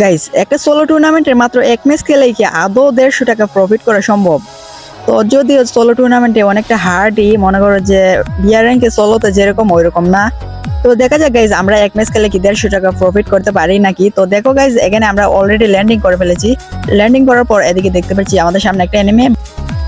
Guys একটা solo টুর্নামেন্টের মাত্র এক ম্যাচ খেলেই কি আদৌ দেড়শো টাকা প্রফিট করা সম্ভব? তো যদিও সোলো টুর্নামেন্টে অনেকটা হার্ডই, মনে করো যে বিয়ার র্যাঙ্কে সোলোতে যেরকম ওই রকম না। তো দেখা যাক গাইজ আমরা এক ম্যাচ খেলে কি দেড়শো টাকা প্রফিট করতে পারি নাকি? তো দেখো গাইজ এখানে আমরা অলরেডি ল্যান্ডিং করে ফেলেছি। ল্যান্ডিং করার পর এদিকে দেখতে পাচ্ছি আমাদের সামনে একটা এনিমে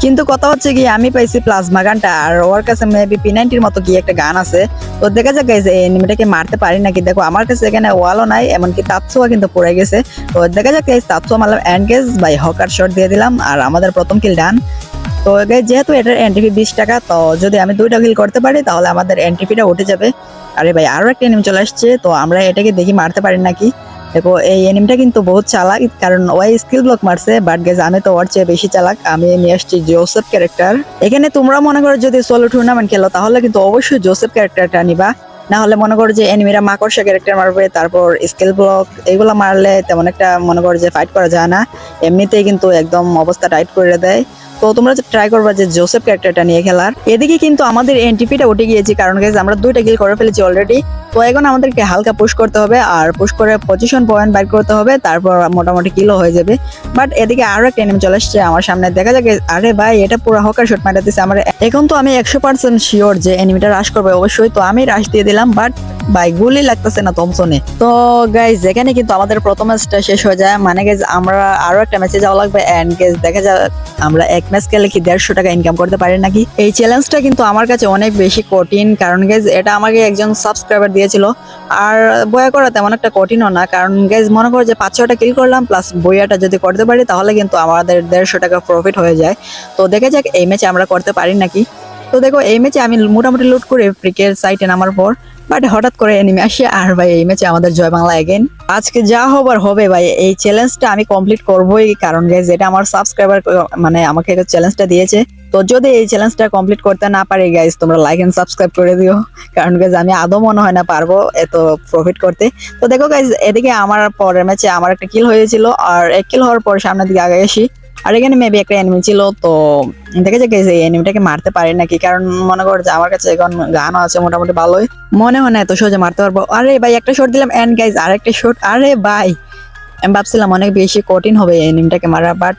কিন্তু কথা হচ্ছে কি, আমি পাইছি প্লাজমা গানটা, আর ওর কাছে মেবি পি নাইনটির মতো কি একটা গান আছে। তো দেখা যাক গাইজ এই এনিমেটাকে মারতে পারি নাকি? দেখো, আমার কাছে এখানে ওয়ালও নাই, এমনকি তাৎসুয়া কিন্তু পড়ে গেছে। তো দেখা যাক গাইজ তাৎসুয়া মারলাম এনগেজ বাই হকার শট দিয়ে দিলাম, আর আমাদের প্রথম কিল ডান তো যেহেতু এটার এন্ট্রি বিশ টাকা, তো যদি আমি দুইটা কিল করতে পারি, তাহলে আমাদের এন্ট্রি ফিটা উঠে যাবে। আরে ভাই, আরও একটা এনিম চলে আসছে, তো আমরা এটাকে দেখি মারতে পারি নাকি। দেখো, এই এনিমটা কিন্তু বহুত চালাক, কারণ ওই স্কিল ব্লক মারছে বাট গেজ আমি তো ওর চেয়ে বেশি চালাক। আমি নিয়ে আসছি জোসেফ ক্যারেক্টার এখানে তোমরা মনে করো যদি সোলো টুর্নামেন্ট খেলো, তাহলে কিন্তু অবশ্যই জোসেফ ক্যারেক্টারটা নিবা। না হলে মনে করো যে এনিমিরা মাকড়সা ক্যারেক্টার মারবে, তারপর স্কিল ব্লক এগুলো মারলে তেমন একটা মনে করো যে ফাইট করা যায় না। এমনিতেই কিন্তু একদম অবস্থা টাইট করে দেয়। তো তোমরা ট্রাই করবা যে জোসেফ ক্যারেক্টারটা নিয়ে খেলার। এদিকে কিন্তু আমাদের এনটিপিটা উঠে গিয়েছে, কারণ গাইজ আমরা দুইটা কিল করে ফেলেছি অলরেডি তো এখন আমাদেরকে হালকা পুশ করতে হবে, আর পুশ করে পজিশন পয়েন্ট বাইর করতে হবে, তারপর মোটামুটি কিলো হয়ে যাবে। বাট এদিকে আরও একটা এনিমি চলে আসছে আমার সামনে। দেখা যাক আরে ভাই, এটা পুরো হকার শট মারা দিচ্ছে আমার। এখন তো আমি একশো পার্সেন্ট শিওর যে এনিমিটা রাশ করবে অবশ্যই, তো আমি রাশ দিয়ে দিলাম বাট ভাই, গুলি লাগতেছে না থমসনে তো গাইজ এখানে কিন্তু আমাদের প্রথম ম্যাচটা শেষ হয়ে যায়। মানে গাইজ আমরা আরও একটা ম্যাচে যাওয়া লাগবে এন্ড গাইজ দেখা যাক আমরা এক ম্যাচ খেলে কি দেড়শো টাকা ইনকাম করতে পারি নাকি? এই চ্যালেঞ্জটা কিন্তু আমার কাছে অনেক বেশি কঠিন। কারণ গেজ এটা আমাকে একজন সাবস্ক্রাইবার দিয়েছিল। আর বয়া করা তেমন একটা কঠিনও না। কারণ গেজ মনে করো যে পাঁচ ছটা কিল করলাম প্লাস বইয়াটা যদি করতে পারি, তাহলে কিন্তু আমাদের দেড়শো টাকা প্রফিট হয়ে যায়। তো দেখা যাক, এই ম্যাচে আমরা করতে পারি নাকি? তো দেখো, এই ম্যাচে আমি মোটামুটি লুট করে ক্রিকেট সাইটে নামার পর বাট হঠাৎ করে এনিমে আসে আর ভাই, এই ম্যাচে আমাদের জয় বাংলা এগেন আজকে যা হবার হবে ভাই, এই চ্যালেঞ্জটা আমি কমপ্লিট করবোই, কারণ গাইজ এটা আমার সাবস্ক্রাইবার মানে আমাকে চ্যালেঞ্জটা দিয়েছে। তো যদি এই চ্যালেঞ্জটা কমপ্লিট করতে না পারি গাইজ তোমরা লাইক এন্ড সাবস্ক্রাইব করে দিও, কারণ গাইজ আমি আদৌ মনে হয় না পারব এত প্রফিট করতে। তো দেখো গাইজ এদিকে আমার পরের ম্যাচে আমার একটা কিল হয়েছিল, আর এক কিল হওয়ার পর সামনের দিকে আগে আসি। আর এখানে মেবি একটা এনিমি ছিল, তো দেখে যাক এই এনিমিটাকে মারতে পারি নাকি। কারণ মনে কর যে আমার কাছে এখন গানও আছে মোটামুটি ভালোই। মনে হয় না এত সহজে মারতে পারব। আরে ভাই, একটা শট দিলাম। এন্ড গাইজ আর একটা শট আরে ভাই, আমি ভাবছিলাম অনেক বেশি কঠিন হবে এনিমিটাকে মারা বাট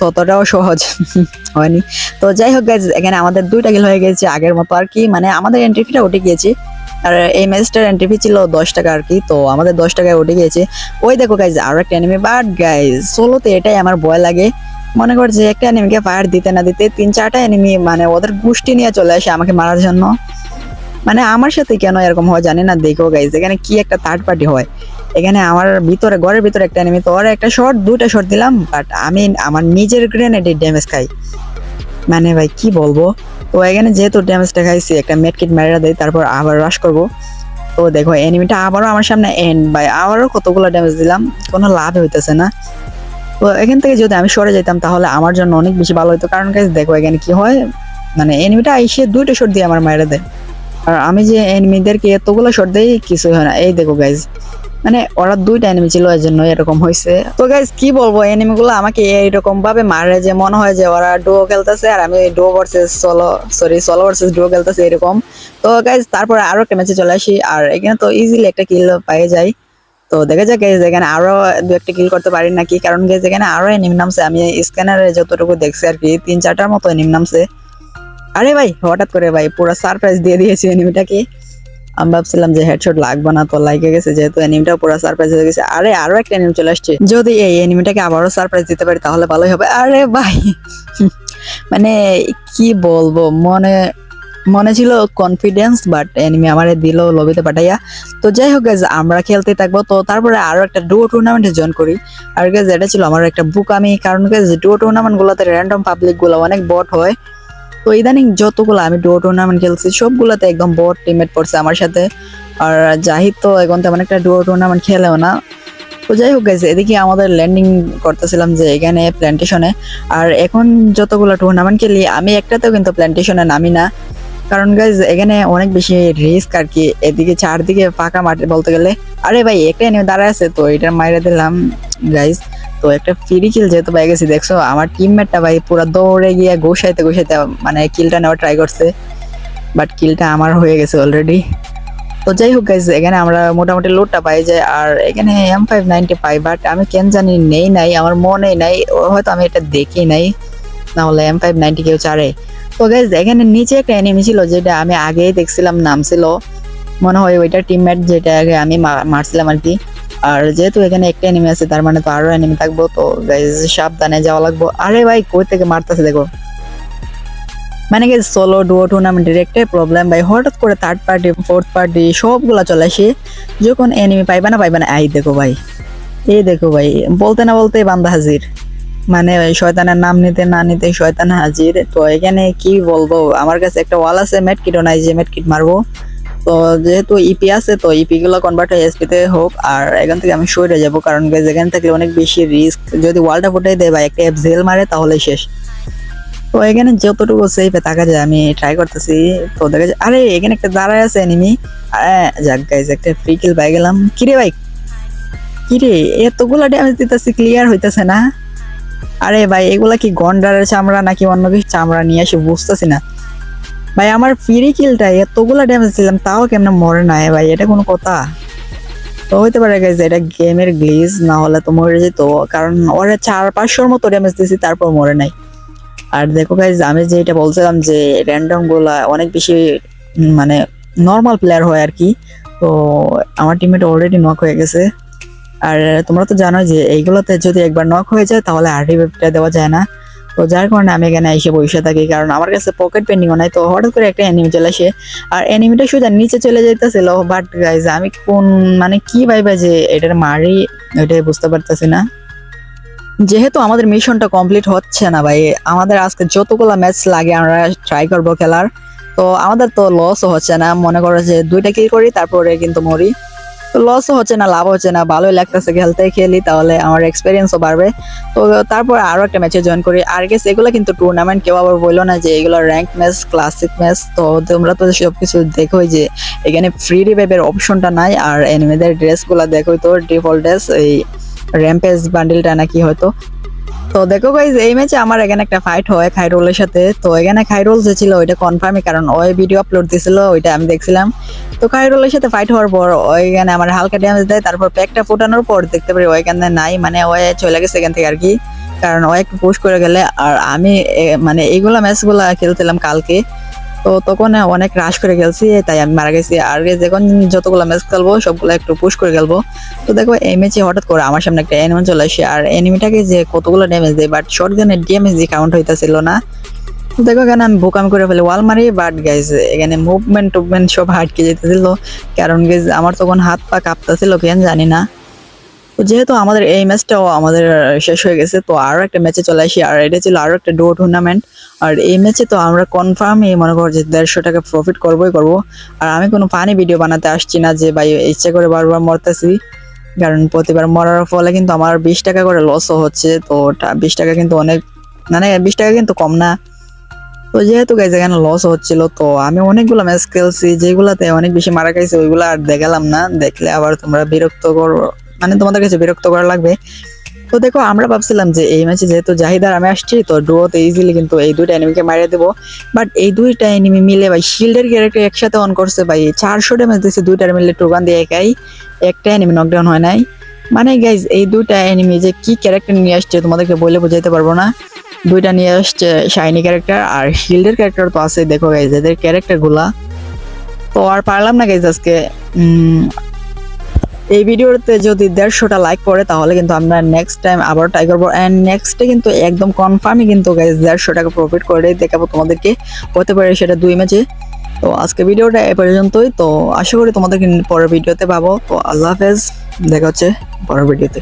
ততটাও সহজ হয়নি। তো যাই হোক গাইজ এখানে আমাদের দুইটা কিল হয়ে গেছে আগের মতো আর কি। মানে আমাদের এন্ট্রি ফিটা উঠে গিয়েছে। আর এই ম্যাচটার এন্ট্রি ফি ছিল দশ টাকা আর কি, তো আমাদের দশ টাকায় উঠে গিয়েছে। ওই দেখো গাইজ আরও একটা এনিমি বাট গাইজ সোলোতে এটাই আমার ভয় লাগে। মনে কর যে একটা এনিমিকে ফায়ার দিতে না দিতে তিন চারটা এনিমি মানে ওদের গোষ্ঠী নিয়ে চলে আসে আমাকে মারার জন্য। মানে আমার সাথে কেন এরকম হয় জানি না, দেখো গাইজ এখানে কি একটা থার্ড পার্টি হয়। এখানে আমার ভিতরে, ঘরের ভিতরে একটা এনিমি তো ওর একটা শট দুটা শর্ট দিলাম বাট আমি আমার নিজের গ্রেনেডে ড্যামেজ খাই। মানে ভাই, কি বলব? তো এখানে যেহেতু ড্যামেজটা খাইছি একটা মেডকিট মেরা দেয় তারপর আবার রাশ করব। তো দেখো এনিমিটা আবারও আমার সামনে এন্ড বাই আবারও কতগুলো ড্যামেজ দিলাম, কোনো লাভ হইতেছে না। তো এখান থেকে যদি আমি সরে যেতাম তাহলে আমার জন্য অনেক বেশি ভালো হতো কারণ গাইজ দেখো এখানে কি হয় মানে এনিমিটা এসে দুইটা শট দিয়ে আমার মায়েরা দেয়। আর আমি যে এনিমিদেরকে এতগুলো শট দেই, কিছুই হয় না। এই দেখো গাইজ মানে ওরা দুইটা এনিমি ছিল এর জন্য এরকম হয়েছে তো গাইজ কি বলব এনিমি গুলো আমাকে এইরকম ভাবে মারে যে মনে হয় যে ওরা ডুও খেলতেছে আর আমি duo versus solo sorry solo versus duo খেলতেছে এরকম। তো গাইজ তারপরে আরও একটা ম্যাচে চলে আসি আর এখানে তো ইজিলি একটা কিল পেয়ে যাই। তো দেখা যাক গাইজ এখানে আরও দু একটা কিল করতে পারি নাকি? কারণ গাইজ এখানে আরও এনিম নামছে, আমি স্ক্যানারে যতটুকু দেখছি আর কি, তিন চারটার মতো এনিম নামছে। আরে ভাই, হঠাৎ করে ভাই, পুরো সারপ্রাইজ দিয়ে দিয়েছি এনিমিটাকে আমি ভাবছিলাম যে হেডশট লাগবে না তো লাগে গেছে যেহেতু এনিমিটা পুরো সারপ্রাইজ হয়ে গেছে। আরে আরও একটা এনিমি চলে আসছে। যদি এই এনিমিটাকে আবারও সারপ্রাইজ দিতে পারি তাহলে ভালোই হবে। আরে ভাই মানে কি বলব মনে মনে ছিল কনফিডেন্স বাট এনিমি আমারে দিল লবিতে পাঠাইয়া। তো যাই হোক guys, আমরা খেলতে থাকব। তো তারপরে আরও একটা ডুও টুর্নামেন্টে জয়েন করি। আর গাইজ এটা ছিল আমার একটা বুক আমি কারণ গাইজ ডুও টুর্নামেন্ট গুলোতে র্যান্ডম পাবলিকগুলো অনেক বট হয়। তো ইদানিং যতগুলো আমি ডুও টুর্নামেন্ট খেলছি, সবগুলোতে একদম বট টিমমেট পড়ছে আমার সাথে। আর জাহিদ তো এখন তেমন একটা ডুও টুর্নামেন্ট খেলেও না। তো যাই হোক গাইজ এদিকে আমাদের ল্যান্ডিং করতেছিলাম যে এখানে প্ল্যান্টেশনে আর এখন যতগুলো টুর্নামেন্ট খেলি, আমি একটাতেও কিন্তু প্ল্যান্টেশনে নামি না। কারণ গাইজ এখানে অনেক বেশি রিস্ক আর কি, এদিকে চারদিকে ফাঁকা মাঠে বলতে গেলে। আরে ভাই, একটা এনে দাঁড়ায় আছে, তো এটা মাইরে দিলাম গাইজ তো একটা ফ্রি কিল যেহেতু পাই গেছি, দেখছ? আমার টিমমেটটা ভাই পুরো দৌড়ে গিয়ে গোসাইতে গোসাইতে মানে কিলটা নেওয়ার ট্রাই করছে বাট কিলটা আমার হয়ে গেছে অলরেডি তো যাই হোক গাইজ এখানে আমরা মোটামুটি লোডটা পাই যায়, আর এখানে এম ফাইভ নাইনটি পাই বাট আমি কেন জানি নেই নাই, আমার মনেই নাই হয়তো আমি এটা দেখি নাই না হলে এম ফাইভ নাইনটি কেউ চারে তো গাইজ এখানে নিচে একটা এনিমি ছিল, যেটা আমি আগেই দেখছিলাম, নাম ছিল, মনে হয় ওইটা টিমমেট যেটা আগে আমি মারছিলাম আর কি। আর যেহেতু এখানে একটা এনিমি আছে, তার মানে তো আরও এনিমি থাকব, তো সাবধানে যাওয়া লাগবো। আরে ভাই, কই থেকে মারতেছে দেখো। মানে কি সোলো ডুও টুর্নামেন্টের একটাই প্রবলেম ভাই। হঠাৎ করে থার্ড পার্টি ফোর্থ পার্টি সবগুলা চলে আসে। যখন এনিমি পাইবা না পাইবা না। এই দেখো ভাই, এই দেখো ভাই, বলতে না বলতে বান্দা হাজির। মানে শয়তানের নাম নিতে না নিতে শয়তান হাজির। তো এখানে কি বলব, আমার কাছে একটা ওয়াল আছে মেটকিটও নাই যে মেট কিট মারবো। তো যেহেতু ইপি আছে তো ইপি গুলো কনভার্ট হয়ে এসপি তে হোক আর এখান থেকে আমি সরে যাব কারণ guys, এখান থেকে অনেক বেশি রিস্ক যদি ওয়ালটা ফুটাই দেয় বা একটা অ্যাপ জেল মারে তাহলে শেষ। তো এখানে যতটুকু সেফে থাকা যায় আমি ট্রাই করতেছি। তো দেখা যায় আরে এখানে একটা দাঁড়ায় আছে এনিমি যাক গাইজ একটা ফ্রি কিল পাই গেলাম। কিরে ভাই? কিরে? এতগুলা ড্যামেজ দিতেছি ক্লিয়ার হইতেছে না? আরে ভাই এগুলা কি গন্ডারের চামড়া নাকি অন্য কিছু? চামড়া নিয়ে এসে বুঝতেছি না। ভাই, আমার ফ্রি কিলটা এতগুলা ড্যামেজ দিলাম, তাও কেমন মরে নাই ভাই? এটা কোনো কথা। তো হইতে পারে গাইজ এটা গেমের গ্লিজ না হলে তো মরে যেত। কারণ ওরা চার, পাঁচশোর মতো ড্যামেজ দিয়েছি, তারপর মরে নাই। আর দেখো গাইজ আমি যেটা বলছিলাম যে র্যান্ডমগুলা অনেক বেশি মানে নর্মাল প্লেয়ার হয় আর কি। তো আমার টিমমেট অলরেডি নক হয়ে গেছে। আর তোমরা তো জানো যে এইগুলোতে যদি একবার নক হয়ে যায়, তাহলে আর রিভাইভটা দেওয়া যায় না। তো যার কারণে আমি এখানে এসে বসে থাকি, কারণ আমার কাছে পকেট পেন্ডিংও নাই। তো হঠাৎ করে একটা এনিমি চলে আসে, আর এনিমিটা সোজা নিচে চলে যাইতেছিল। বাট গাইজ আমি কোন মানে কি ভাইবা যে এটার মারি ওইটাই বুঝতে পারতেছি না। যেহেতু আমাদের মিশনটা কমপ্লিট হচ্ছে না ভাই, আমাদের আজকে যতগুলো ম্যাচ লাগে আমরা ট্রাই করব খেলার। তো আমাদের তো লসও হচ্ছে না। মনে করো যে দুইটা কিল করি, তারপরে কিন্তু মরি। লসও হচ্ছে না লাভ হচ্ছে না, ভালোই লাগতেছে খেলতে, খেলি তাহলে আমার এক্সপিরিয়েন্সও বাড়বে। তো তারপর আরও একটা ম্যাচে জয়েন করি। আর গেস এগুলো কিন্তু টুর্নামেন্ট কেউ আবার বলল না যে এগুলো র্যাঙ্ক ম্যাচ ক্লাসিক ম্যাচ তো তোমরা তো সব কিছু দেখোই যে এখানে ফ্রি রিভাইভের অপশনটা নাই আর এনিমেদের ড্রেসগুলো দেখোই তো ডিফল্ট ড্রেস এই র্যাম্পেজ বান্ডিলটা নাকি হয়তো। তো দেখো গাইজ এই ম্যাচে আমার এখানে একটা ফাইট হয় খাইরুলের সাথে। তো এখানে খাইরুল যে ছিল ওইটা কনফার্মই কারণ ওই ভিডিও আপলোড দিছিল, ওইটা আমি দেখছিলাম। তো খাইরুলের সাথে ফাইট হওয়ার পর ওইখানে আমার হালকা ড্যামেজ দেয়, তারপর প্যাকটা ফুটানোর পর দেখতে পারি ওইখানে নাই মানে ওই চলে গেছে এখান থেকে আর কি। কারণ ও একটু পুশ করে গেলে, আর আমি মানে এইগুলা ম্যাচগুলা খেলছিলাম কালকে। তো তখন অনেক রাশ করে খেলছি, তাই আমি মারা গেছি। আর যখন যতগুলো ম্যাচ খেলব, সবগুলো একটু পুশ করে খেলব। তো দেখো, এই ম্যাচে হঠাৎ করে আমার সামনে একটা এনিমি চলে আসে, আর এনিমিটাকে যে কতগুলো ড্যামেজ দেয় বাট শর্ট গানের ড্যামেজ কাউন্ট হইতেছিল না। দেখো, এখানে আমি বোকামি করে ফেলি ওয়াল মারি বাট গাইজ এখানে মুভমেন্ট টুভমেন্ট সব হাটকে যেতেছিল। কারণ গাইজ আমার তখন হাত পা কাঁপতেছিল, কেন জানি না। যেহেতু আমাদের এই ম্যাচটাও আমাদের শেষ হয়ে গেছে, তো আরও একটা ম্যাচে চলে আসি। আর এটা ছিল আরও একটা ডো টুর্নামেন্ট আর এই ম্যাচে তো আমরা কনফার্মই মনে করো যে দেড়শো টাকা প্রফিট করবোই করব। আর আমি কোনো ফানি ভিডিও বানাতে আসছি না যে, ভাই, ইচ্ছা করে বারবার মরতেছি। কারণ প্রতিবার মরার ফলে কিন্তু আমার বিশ টাকা করে লসও হচ্ছে। তো বিশ টাকা কিন্তু অনেক মানে বিশ টাকা কিন্তু কম না। তো যেহেতু গাইজ এখানে লস হচ্ছিল, তো আমি অনেকগুলো ম্যাচ খেলছি। যেগুলাতে অনেক বেশি মারা খাইছে, ওইগুলো আর দেখালাম না। দেখলে আবার তোমরা বিরক্ত কর। মানে তোমাদের কাছে বিরক্ত করা লাগবে। তো দেখো, আমরা ভাবছিলাম যে এই ম্যাচে যেহেতু জাহিদার আমি আসছি, তো ডুয়োতে ইজিলি কিন্তু এই দুইটা এনিমিকে মারিয়ে দেবো। বাট এই দুইটা এনিমি মিলে ভাই শিল্ডের ক্যারেক্টার একসাথে অন করছে ভাই, চারশো ড্যামেজ দিচ্ছে দুইটার মিলে টুকান দিয়ে একাই। একটা এনিমি নকডাউন হয় নাই। মানে গাইজ এই দুইটা এনিমি যে কি ক্যারেক্টার নিয়ে আসছে তোমাদেরকে বলে বোঝাইতে পারব না। দুইটা নিয়ে আসছে শাইনি ক্যারেক্টার আর শিল্ডের ক্যারেক্টার তো আছে। দেখো গাইজ এদের ক্যারেক্টারগুলা। তো আর পারলাম না গাইজ আজকে এই ভিডিওতে যদি দেড়শোটা লাইক পড়ে, তাহলে কিন্তু আমরা নেক্সট টাইম আবার ট্রাই করব। অ্যান্ড নেক্সটে কিন্তু একদম কনফার্মই কিন্তু গাইজ দেড়শো টাকা প্রফিট করে দেখাবো তোমাদেরকে। হতে পারে সেটা দুই ম্যাচে তো আজকে ভিডিওটা এ পর্যন্তই। তো আশা করি তোমাদেরকে পরের ভিডিওতে পাবো। তো আল্লাহ হাফেজ। দেখা হচ্ছে পরের ভিডিওতে।